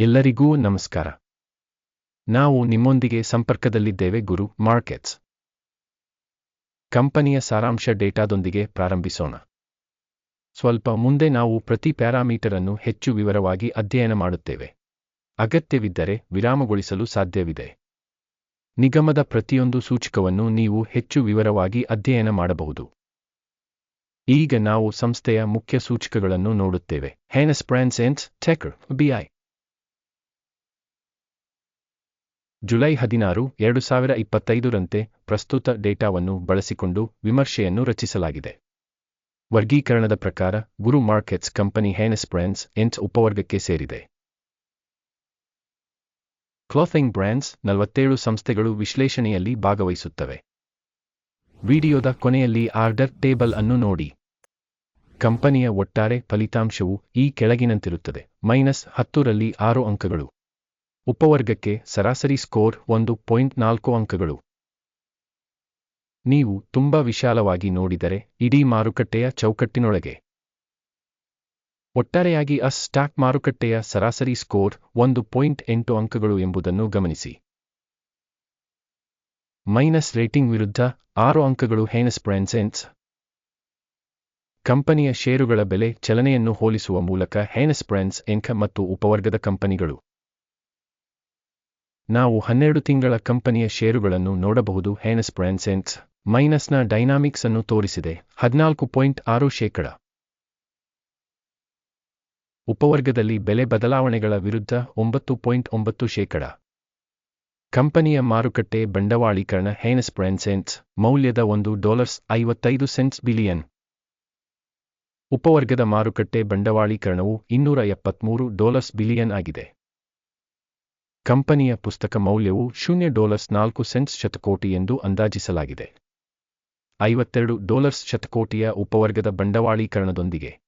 ಎಲ್ಲರಿಗೂ ನಮಸ್ಕಾರ. ನಾವು ನಿಮ್ಮೊಂದಿಗೆ ಸಂಪರ್ಕದಲ್ಲಿದ್ದೇವೆ ಗುರು ಮಾರ್ಕೆಟ್ಸ್. ಕಂಪನಿಯ ಸಾರಾಂಶ ಡೇಟಾದೊಂದಿಗೆ ಪ್ರಾರಂಭಿಸೋಣ. ಸ್ವಲ್ಪ ಮುಂದೆ ನಾವು ಪ್ರತಿ ಪ್ಯಾರಾಮೀಟರ್ ಅನ್ನು ಹೆಚ್ಚು ವಿವರವಾಗಿ ಅಧ್ಯಯನ ಮಾಡುತ್ತೇವೆ. ಅಗತ್ಯವಿದ್ದರೆ ವಿರಾಮಗೊಳಿಸಲು ಸಾಧ್ಯವಿದೆ. ನಿಗಮದ ಪ್ರತಿಯೊಂದು ಸೂಚಕವನ್ನು ನೀವು ಹೆಚ್ಚು ವಿವರವಾಗಿ ಅಧ್ಯಯನ ಮಾಡಬಹುದು. ಈಗ ನಾವು ಸಂಸ್ಥೆಯ ಮುಖ್ಯ ಸೂಚಕಗಳನ್ನು ನೋಡುತ್ತೇವೆ. ಹೆನಸ್ ಬ್ರಾನ್ಸೆನ್ಸ್ ಟೆಕರ್ ಬಿಐ ಜುಲೈ ಹದಿನಾರು, ಎರಡು ಸಾವಿರ ಇಪ್ಪತ್ತೈದರಂತೆ ಪ್ರಸ್ತುತ ಡೇಟಾವನ್ನು ಬಳಸಿಕೊಂಡು ವಿಮರ್ಶೆಯನ್ನು ರಚಿಸಲಾಗಿದೆ. ವರ್ಗೀಕರಣದ ಪ್ರಕಾರ, Guru markets company Hanes brands ಎಂಟ್ ಉಪವರ್ಗಕ್ಕೆ ಸೇರಿದೆ. ಕ್ಲಾಥಿಂಗ್ ಬ್ರ್ಯಾಂಡ್ಸ್ ನಲವತ್ತೇಳು ಸಂಸ್ಥೆಗಳು ವಿಶ್ಲೇಷಣೆಯಲ್ಲಿ ಭಾಗವಹಿಸುತ್ತವೆ. ವಿಡಿಯೋದ ಕೊನೆಯಲ್ಲಿ ಆರ್ಡರ್ ಟೇಬಲ್ ಅನ್ನು ನೋಡಿ. ಕಂಪನಿಯ ಒಟ್ಟಾರೆ ಫಲಿತಾಂಶವು ಈ ಕೆಳಗಿನಂತಿರುತ್ತದೆ, ಮೈನಸ್ ಹತ್ತರಲ್ಲಿ ಆರು ಅಂಕಗಳು. ಉಪವರ್ಗಕ್ಕೆ ಸರಾಸರಿ ಸ್ಕೋರ್ ಒಂದು ಪಾಯಿಂಟ್ ನಾಲ್ಕು ಅಂಕಗಳು. ನೀವು ತುಂಬಾ ವಿಶಾಲವಾಗಿ ನೋಡಿದರೆ ಇಡೀ ಮಾರುಕಟ್ಟೆಯ ಚೌಕಟ್ಟಿನೊಳಗೆ. ಒಟ್ಟಾರೆಯಾಗಿ ಅಸ್ ಸ್ಟಾಕ್ ಮಾರುಕಟ್ಟೆಯ ಸರಾಸರಿ ಸ್ಕೋರ್ ಒಂದು ಪಾಯಿಂಟ್ ಎಂಟು ಅಂಕಗಳು ಎಂಬುದನ್ನು ಗಮನಿಸಿ. ಮೈನಸ್ ರೇಟಿಂಗ್ ವಿರುದ್ಧ ಆರು ಅಂಕಗಳು ಹೇನಸ್ ಪ್ರೆನ್ಸೆನ್ಸ್ ಕಂಪನಿಯ ಷೇರುಗಳ ಬೆಲೆ ಚಲನೆಯನ್ನು ಹೋಲಿಸುವ ಮೂಲಕ ಹೇನಸ್ ಪ್ರೆನ್ಸ್ ಎಂಕ ಮತ್ತು ಉಪವರ್ಗದ ಕಂಪನಿಗಳು. ನಾವು ಹನ್ನೆರಡು ತಿಂಗಳ ಕಂಪನಿಯ ಷೇರುಗಳನ್ನು ನೋಡಬಹುದು. ಹೇನಸ್ ಬ್ರ್ಯಾನ್ಸೆನ್ಸ್ ಮೈನಸ್ನ ಡೈನಾಮಿಕ್ಸ್ ಅನ್ನು ತೋರಿಸಿದೆ. ಹದಿನಾಲ್ಕು ಪಾಯಿಂಟ್ ಆರು ಶೇಕಡ. ಉಪವರ್ಗದಲ್ಲಿ ಬೆಲೆ ಬದಲಾವಣೆಗಳ ವಿರುದ್ಧ ಒಂಬತ್ತು ಪಾಯಿಂಟ್ ಒಂಬತ್ತು ಶೇಕಡ. ಕಂಪನಿಯ ಮಾರುಕಟ್ಟೆ ಬಂಡವಾಳೀಕರಣ. ಹೇನಸ್ ಬ್ರ್ಯಾನ್ಸೆನ್ಸ್ ಮೌಲ್ಯದ ಒಂದು ಡಾಲರ್ಸ್ ಐವತ್ತೈದು ಸೆಂಟ್ಸ್ ಬಿಲಿಯನ್. ಉಪವರ್ಗದ ಮಾರುಕಟ್ಟೆ ಬಂಡವಾಳೀಕರಣವು ಇನ್ನೂರ ಎಪ್ಪತ್ಮೂರು ಡಾಲರ್ಸ್ ಬಿಲಿಯನ್ ಆಗಿದೆ. ಕಂಪನಿಯ ಪುಸ್ತಕ ಮೌಲ್ಯವು ಶೂನ್ಯ ಡಾಲರ್ಸ್ ನಾಲ್ಕು ಸೆಂಟ್ಸ್ ಶತಕೋಟಿ ಎಂದು ಅಂದಾಜಿಸಲಾಗಿದೆ. ಐವತ್ತೆರಡು ಡಾಲರ್ಸ್ ಶತಕೋಟಿಯ ಉಪವರ್ಗದ ಬಂಡವಾಳೀಕರಣದೊಂದಿಗೆ.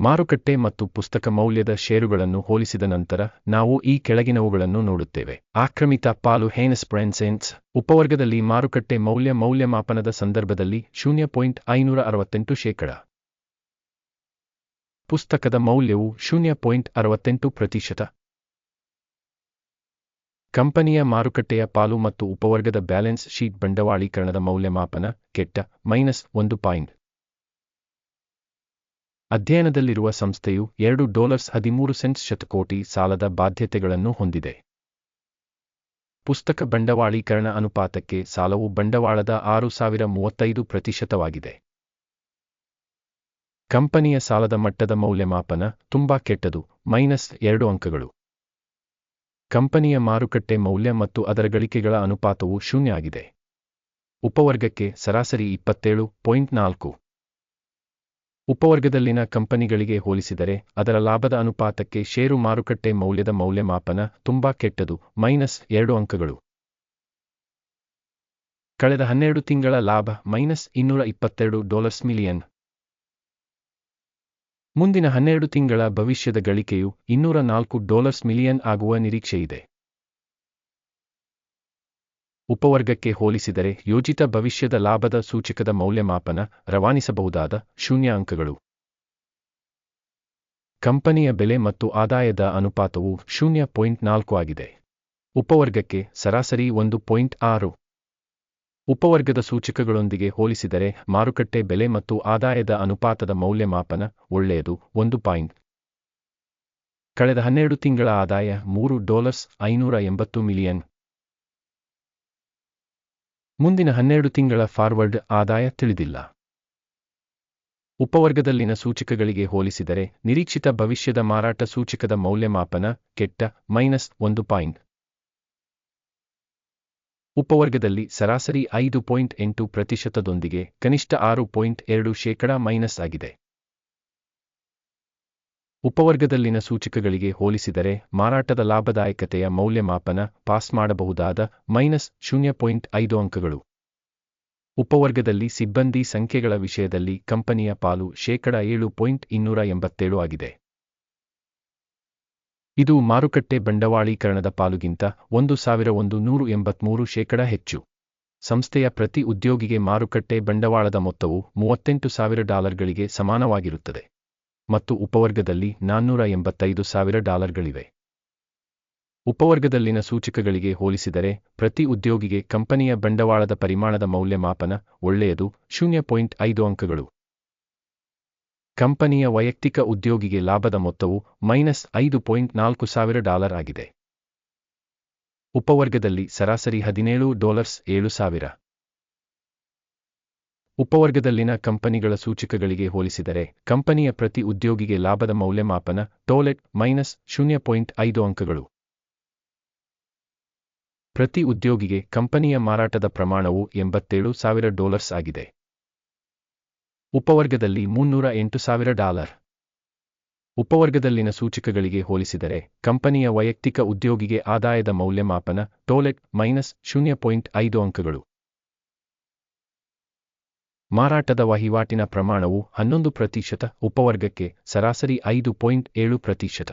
ಮಾರುಕಟ್ಟೆ ಮತ್ತು ಪುಸ್ತಕ ಮೌಲ್ಯದ ಷೇರುಗಳನ್ನು ಹೋಲಿಸಿದ ನಂತರ ನಾವು ಈ ಕೆಳಗಿನವುಗಳನ್ನು ನೋಡುತ್ತೇವೆ. ಆಕ್ರಮಿತ ಪಾಲು ಹೇನಸ್ ಸೆನ್ಸ್ ಉಪವರ್ಗದಲ್ಲಿ ಮಾರುಕಟ್ಟೆ ಮೌಲ್ಯ ಮೌಲ್ಯಮಾಪನದ ಸಂದರ್ಭದಲ್ಲಿ ಶೂನ್ಯ ಪಾಯಿಂಟ್ ಐನೂರ ಅರವತ್ತೆಂಟು ಶೇಕಡ. ಪುಸ್ತಕದ ಮೌಲ್ಯವು ಶೂನ್ಯ ಪಾಯಿಂಟ್ ಅರವತ್ತೆಂಟು ಪ್ರತಿಶತ. ಕಂಪನಿಯ ಮಾರುಕಟ್ಟೆಯ ಪಾಲು ಮತ್ತು ಉಪವರ್ಗದ ಬ್ಯಾಲೆನ್ಸ್ ಶೀಟ್ ಬಂಡವಾಳೀಕರಣದ ಮೌಲ್ಯಮಾಪನ ಕೆಟ್ಟ, ಮೈನಸ್ ಒಂದು ಪಾಯಿಂಟ್. ಅಧ್ಯಯನದಲ್ಲಿರುವ ಸಂಸ್ಥೆಯು ಎರಡು ಡಾಲರ್ಸ್ ಹದಿಮೂರು ಸೆಂಟ್ಸ್ ಶತಕೋಟಿ ಸಾಲದ ಬಾಧ್ಯತೆಗಳನ್ನು ಹೊಂದಿದೆ. ಪುಸ್ತಕ ಬಂಡವಾಳೀಕರಣ ಅನುಪಾತಕ್ಕೆ ಸಾಲವು ಬಂಡವಾಳದ ಆರು ಸಾವಿರ ಮೂವತ್ತೈದು ಪ್ರತಿಶತವಾಗಿದೆ. ಕಂಪನಿಯ ಸಾಲದ ಮಟ್ಟದ ಮೌಲ್ಯಮಾಪನ ತುಂಬಾ ಕೆಟ್ಟದು, ಮೈನಸ್ ಎರಡು ಅಂಕಗಳು. ಕಂಪನಿಯ ಮಾರುಕಟ್ಟೆ ಮೌಲ್ಯ ಮತ್ತು ಅದರ ಗಳಿಕೆಗಳ ಅನುಪಾತವು ಶೂನ್ಯ ಆಗಿದೆ ಉಪವರ್ಗಕ್ಕೆ ಸರಾಸರಿ ಇಪ್ಪತ್ತೇಳು ಪಾಯಿಂಟ್ ನಾಲ್ಕು. ಉಪವರ್ಗದಲ್ಲಿನ ಕಂಪನಿಗಳಿಗೆ ಹೋಲಿಸಿದರೆ ಅದರ ಲಾಭದ ಅನುಪಾತಕ್ಕೆ ಷೇರು ಮಾರುಕಟ್ಟೆ ಮೌಲ್ಯದ ಮೌಲ್ಯಮಾಪನ ತುಂಬಾ ಕೆಟ್ಟದು, ಮೈನಸ್ ಎರಡು ಅಂಕಗಳು. ಕಳೆದ ಹನ್ನೆರಡು ತಿಂಗಳ ಲಾಭ ಮೈನಸ್ ಇನ್ನೂರ ಇಪ್ಪತ್ತೆರಡು ಡಾಲರ್ಸ್ ಮಿಲಿಯನ್. ಮುಂದಿನ ಹನ್ನೆರಡು ತಿಂಗಳ ಭವಿಷ್ಯದ ಗಳಿಕೆಯು ಇನ್ನೂರ ನಾಲ್ಕು ಡಾಲರ್ಸ್ ಮಿಲಿಯನ್ ಆಗುವ ನಿರೀಕ್ಷೆಯಿದೆ. ಉಪವರ್ಗಕ್ಕೆ ಹೋಲಿಸಿದರೆ ಯೋಜಿತ ಭವಿಷ್ಯದ ಲಾಭದ ಸೂಚಕದ ಮೌಲ್ಯಮಾಪನ ರವಾನಿಸಬಹುದಾದ ಶೂನ್ಯ ಅಂಕಗಳು ಕಂಪನಿಯ ಬೆಲೆ ಮತ್ತು ಆದಾಯದ ಅನುಪಾತವು ಶೂನ್ಯ ಪಾಯಿಂಟ್ ನಾಲ್ಕು ಆಗಿದೆ. ಉಪವರ್ಗಕ್ಕೆ ಸರಾಸರಿ ಒಂದು ಪಾಯಿಂಟ್ ಆರು. ಉಪವರ್ಗದ ಸೂಚಕಗಳೊಂದಿಗೆ ಹೋಲಿಸಿದರೆ ಮಾರುಕಟ್ಟೆ ಬೆಲೆ ಮತ್ತು ಆದಾಯದ ಅನುಪಾತದ ಮೌಲ್ಯಮಾಪನ ಒಳ್ಳೆಯದು. ಒಂದು ಪಾಯಿಂಟ್. ಕಳೆದ ಹನ್ನೆರಡು ತಿಂಗಳ ಆದಾಯ ಮೂರು ಡಾಲರ್ಸ್ ಐನೂರ ಎಂಬತ್ತು ಮಿಲಿಯನ್. ಮುಂದಿನ ಹನ್ನೆರಡು ತಿಂಗಳ ಫಾರ್ವರ್ಡ್ ಆದಾಯ ತಿಳಿದಿಲ್ಲ. ಉಪವರ್ಗದಲ್ಲಿನ ಸೂಚಕಗಳಿಗೆ ಹೋಲಿಸಿದರೆ ನಿರೀಕ್ಷಿತ ಭವಿಷ್ಯದ ಮಾರಾಟ ಸೂಚಕದ ಮೌಲ್ಯಮಾಪನ ಕೆಟ್ಟ ಮೈನಸ್ ಒಂದು ಪಾಯಿಂಟ್. ಉಪವರ್ಗದಲ್ಲಿ ಸರಾಸರಿ ಐದು ಪಾಯಿಂಟ್ ಎಂಟು ಪ್ರತಿಶತದೊಂದಿಗೆ ಕನಿಷ್ಠ ಆರು ಪಾಯಿಂಟ್ ಎರಡು ಶೇಕಡ ಮೈನಸ್ ಆಗಿದೆ. ಉಪವರ್ಗದಲ್ಲಿನ ಸೂಚಕಗಳಿಗೆ ಹೋಲಿಸಿದರೆ ಮಾರಾಟದ ಲಾಭದಾಯಕತೆಯ ಮೌಲ್ಯಮಾಪನ ಪಾಸ್ ಮಾಡಬಹುದಾದ ಮೈನಸ್ ಶೂನ್ಯ ಪಾಯಿಂಟ್ ಐದು ಅಂಕಗಳು. ಉಪವರ್ಗದಲ್ಲಿ ಸಿಬ್ಬಂದಿ ಸಂಖ್ಯೆಗಳ ವಿಷಯದಲ್ಲಿ ಕಂಪನಿಯ ಪಾಲು ಶೇಕಡ ಏಳು ಪಾಯಿಂಟ್ ಇನ್ನೂರ ಎಂಬತ್ತೇಳು ಆಗಿದೆ. ಇದು ಮಾರುಕಟ್ಟೆ ಬಂಡವಾಳೀಕರಣದ ಪಾಲುಗಿಂತ ಒಂದು ಸಾವಿರ ಒಂದು ನೂರು ಎಂಬತ್ಮೂರು ಶೇಕಡ ಹೆಚ್ಚು. ಸಂಸ್ಥೆಯ ಪ್ರತಿ ಉದ್ಯೋಗಿಗೆ ಮಾರುಕಟ್ಟೆ ಬಂಡವಾಳದ ಮೊತ್ತವು ಮೂವತ್ತೆಂಟು ಸಾವಿರ ಡಾಲರ್ಗಳಿಗೆ ಸಮಾನವಾಗಿರುತ್ತದೆ. ಮತ್ತು ಉಪವರ್ಗದಲ್ಲಿ ನಾನ್ನೂರ ಎಂಬತ್ತೈದು ಸಾವಿರ ಡಾಲರ್ಗಳಿವೆ. ಉಪವರ್ಗದಲ್ಲಿನ ಸೂಚಕಗಳಿಗೆ ಹೋಲಿಸಿದರೆ ಪ್ರತಿ ಉದ್ಯೋಗಿಗೆ ಕಂಪನಿಯ ಬಂಡವಾಳದ ಪರಿಮಾಣದ ಮೌಲ್ಯಮಾಪನ ಒಳ್ಳೆಯದು, ಶೂನ್ಯ ಪಾಯಿಂಟ್ ಐದು ಅಂಕಗಳು. ಕಂಪನಿಯ ವೈಯಕ್ತಿಕ ಉದ್ಯೋಗಿಗೆ ಲಾಭದ ಮೊತ್ತವು ಮೈನಸ್ ಐದು ಪಾಯಿಂಟ್ ನಾಲ್ಕು ಸಾವಿರ ಡಾಲರ್ ಆಗಿದೆ. ಉಪವರ್ಗದಲ್ಲಿ ಸರಾಸರಿ ಹದಿನೇಳು ಡಾಲರ್ಸ್ ಏಳು ಸಾವಿರ. ಉಪವರ್ಗದಲ್ಲಿನ ಕಂಪನಿಗಳ ಸೂಚಕಗಳಿಗೆ ಹೋಲಿಸಿದರೆ ಕಂಪನಿಯ ಪ್ರತಿ ಉದ್ಯೋಗಿಗೆ ಲಾಭದ ಮೌಲ್ಯಮಾಪನ ಟೋಲೆಟ್ ಮೈನಸ್ ಶೂನ್ಯ ಪಾಯಿಂಟ್ ಐದು ಅಂಕಗಳು. ಪ್ರತಿ ಉದ್ಯೋಗಿಗೆ ಕಂಪನಿಯ ಮಾರಾಟದ ಪ್ರಮಾಣವು ಎಂಬತ್ತೇಳು ಸಾವಿರ ಡಾಲರ್ಸ್ ಆಗಿದೆ. ಉಪವರ್ಗದಲ್ಲಿ ಮುನ್ನೂರ ಎಂಟು ಸಾವಿರ ಡಾಲರ್. ಉಪವರ್ಗದಲ್ಲಿನ ಸೂಚಕಗಳಿಗೆ ಹೋಲಿಸಿದರೆ, ಕಂಪನಿಯ ವೈಯಕ್ತಿಕ ಉದ್ಯೋಗಿಗೆ ಆದಾಯದ ಮೌಲ್ಯಮಾಪನ, ಟೋಲೆಟ್ ಮೈನಸ್ ಶೂನ್ಯ ಪಾಯಿಂಟ್ ಐದು ಅಂಕಗಳು. ಮಾರಾಟದ ವಹಿವಾಟಿನ ಪ್ರಮಾಣವು ಹನ್ನೊಂದು ಪ್ರತಿಶತ, ಉಪವರ್ಗಕ್ಕೆ ಸರಾಸರಿ ಐದು ಪಾಯಿಂಟ್ ಏಳು ಪ್ರತಿಶತ.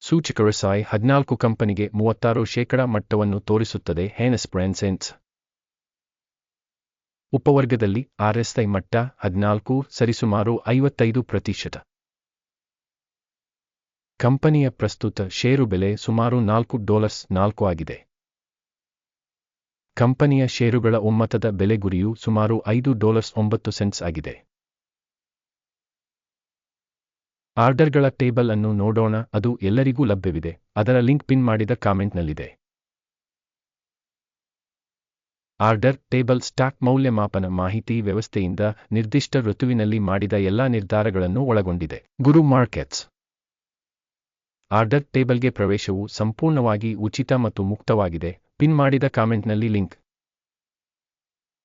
ಸೂಚಕ ಸಾಯ್ ಹದಿನಾಲ್ಕು ಕಂಪನಿಗೆ ಮೂವತ್ತಾರು ಶೇಕಡಾ ಮಟ್ಟವನ್ನು ತೋರಿಸುತ್ತದೆ, ಹೇನಸ್ ಬ್ರ್ಯಾನ್ಸೆನ್ಸ್ ಉಪವರ್ಗದಲ್ಲಿ ಆರ್ಎಸ್ಐ ಮಟ್ಟ ಹದಿನಾಲ್ಕು ಸರಿಸುಮಾರು ಐವತ್ತೈದು ಪ್ರತಿಶತ. ಕಂಪನಿಯ ಪ್ರಸ್ತುತ ಷೇರು ಬೆಲೆ ಸುಮಾರು ನಾಲ್ಕು ಡಾಲರ್ಸ್ ನಾಲ್ಕು ಆಗಿದೆ. ಕಂಪನಿಯ ಷೇರುಗಳ ಒಮ್ಮತದ ಬೆಲೆ ಗುರಿಯು ಸುಮಾರು ಐದು ಡಾಲರ್ಸ್ ಒಂಬತ್ತು ಸೆಂಟ್ಸ್ ಆಗಿದೆ. ಆರ್ಡರ್ಗಳ ಟೇಬಲ್ ಅನ್ನು ನೋಡೋಣ, ಅದು ಎಲ್ಲರಿಗೂ ಲಭ್ಯವಿದೆ, ಅದರ ಲಿಂಕ್ ಪಿನ್ ಮಾಡಿದ ಕಾಮೆಂಟ್ನಲ್ಲಿದೆ. ಆರ್ಡರ್ ಟೇಬಲ್ ಸ್ಟಾಕ್ ಮೌಲ್ಯಮಾಪನ ಮಾಹಿತಿ ವ್ಯವಸ್ಥೆಯಿಂದ ನಿರ್ದಿಷ್ಟ ಋತುವಿನಲ್ಲಿ ಮಾಡಿದ ಎಲ್ಲಾ ನಿರ್ಧಾರಗಳನ್ನು ಒಳಗೊಂಡಿದೆ. ಗುರು ಮಾರ್ಕೆಟ್ಸ್. ಆರ್ಡರ್ ಟೇಬಲ್ಗೆ ಪ್ರವೇಶವು ಸಂಪೂರ್ಣವಾಗಿ ಉಚಿತ ಮತ್ತು ಮುಕ್ತವಾಗಿದೆ. ಪಿನ್ ಮಾಡಿದ ಕಾಮೆಂಟ್ನಲ್ಲಿ ಲಿಂಕ್.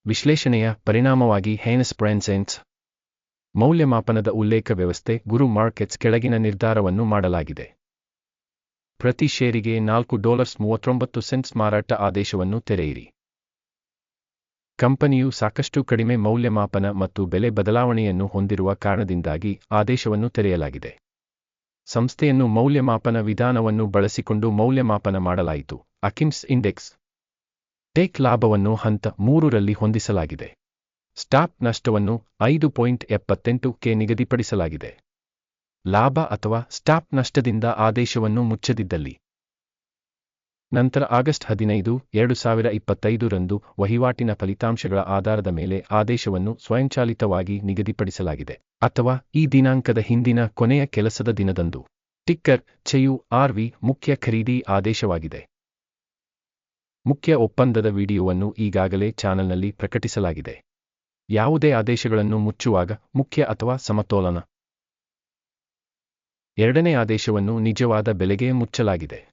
ವಿಶ್ಲೇಷಣೆಯ ಪರಿಣಾಮವಾಗಿ ಹೇನಸ್ ಬ್ರ್ಯಾನ್ಸೆನ್ಸ್ ಮೌಲ್ಯಮಾಪನದ ಉಲ್ಲೇಖ ವ್ಯವಸ್ಥೆ ಗುರು ಮಾರ್ಕೆಟ್ಸ್ ಕೆಳಗಿನ ನಿರ್ಧಾರವನ್ನು ಮಾಡಲಾಗಿದೆ. ಪ್ರತಿ ಷೇರಿಗೆ ನಾಲ್ಕು ಡಾಲರ್ಸ್ ಮೂವತ್ತೊಂಬತ್ತು ಸೆಂಟ್ಸ್ ಮಾರಾಟ ಆದೇಶವನ್ನು ತೆರೆಯಿರಿ. ಕಂಪನಿಯು ಸಾಕಷ್ಟು ಕಡಿಮೆ ಮೌಲ್ಯಮಾಪನ ಮತ್ತು ಬೆಲೆ ಬದಲಾವಣೆಯನ್ನು ಹೊಂದಿರುವ ಕಾರಣದಿಂದಾಗಿ ಆದೇಶವನ್ನು ತೆರೆಯಲಾಗಿದೆ. ಸಂಸ್ಥೆಯನ್ನು ಮೌಲ್ಯಮಾಪನ ವಿಧಾನವನ್ನು ಬಳಸಿಕೊಂಡು ಮೌಲ್ಯಮಾಪನ ಮಾಡಲಾಯಿತು. ಅಕಿಮ್ಸ್ ಇಂಡೆಕ್ಸ್ ಟೇಕ್ ಲಾಭವನ್ನು ಹಂತ ಮೂರರಲ್ಲಿ ಹೊಂದಿಸಲಾಗಿದೆ. ಸ್ಟಾಪ್ ನಷ್ಟವನ್ನು ಐದು ಪಾಯಿಂಟ್ ಎಪ್ಪತ್ತೆಂಟು ಕೆ ನಿಗದಿಪಡಿಸಲಾಗಿದೆ. ಲಾಭ ಅಥವಾ ಸ್ಟಾಪ್ ನಷ್ಟದಿಂದ ಆದೇಶವನ್ನು ಮುಚ್ಚದಿದ್ದಲ್ಲಿ ನಂತರ ಆಗಸ್ಟ್ ಹದಿನೈದು, ಎರಡು ಸಾವಿರ ಇಪ್ಪತ್ತೈದರಂದು ವಹಿವಾಟಿನ ಫಲಿತಾಂಶಗಳ ಆಧಾರದ ಮೇಲೆ ಆದೇಶವನ್ನು ಸ್ವಯಂಚಾಲಿತವಾಗಿ ನಿಗದಿಪಡಿಸಲಾಗಿದೆ. ಅಥವಾ ಈ ದಿನಾಂಕದ ಹಿಂದಿನ ಕೊನೆಯ ಕೆಲಸದ ದಿನದಂದು. ಟಿಕ್ಕರ್, ಚೆಯು ಆರ್ವಿ ಮುಖ್ಯ ಖರೀದಿ ಆದೇಶವಾಗಿದೆ. ಮುಖ್ಯ ಒಪ್ಪಂದದ ವಿಡಿಯೋವನ್ನು ಈಗಾಗಲೇ ಚಾನಲ್ನಲ್ಲಿ ಪ್ರಕಟಿಸಲಾಗಿದೆ. ಯಾವುದೇ ಆದೇಶಗಳನ್ನು ಮುಚ್ಚುವಾಗ ಮುಖ್ಯ ಅಥವಾ ಸಮತೋಲನ. ಎರಡನೇ ಆದೇಶವನ್ನು ನಿಜವಾದ ಬೆಲೆಗೆ ಮುಚ್ಚಲಾಗಿದೆ.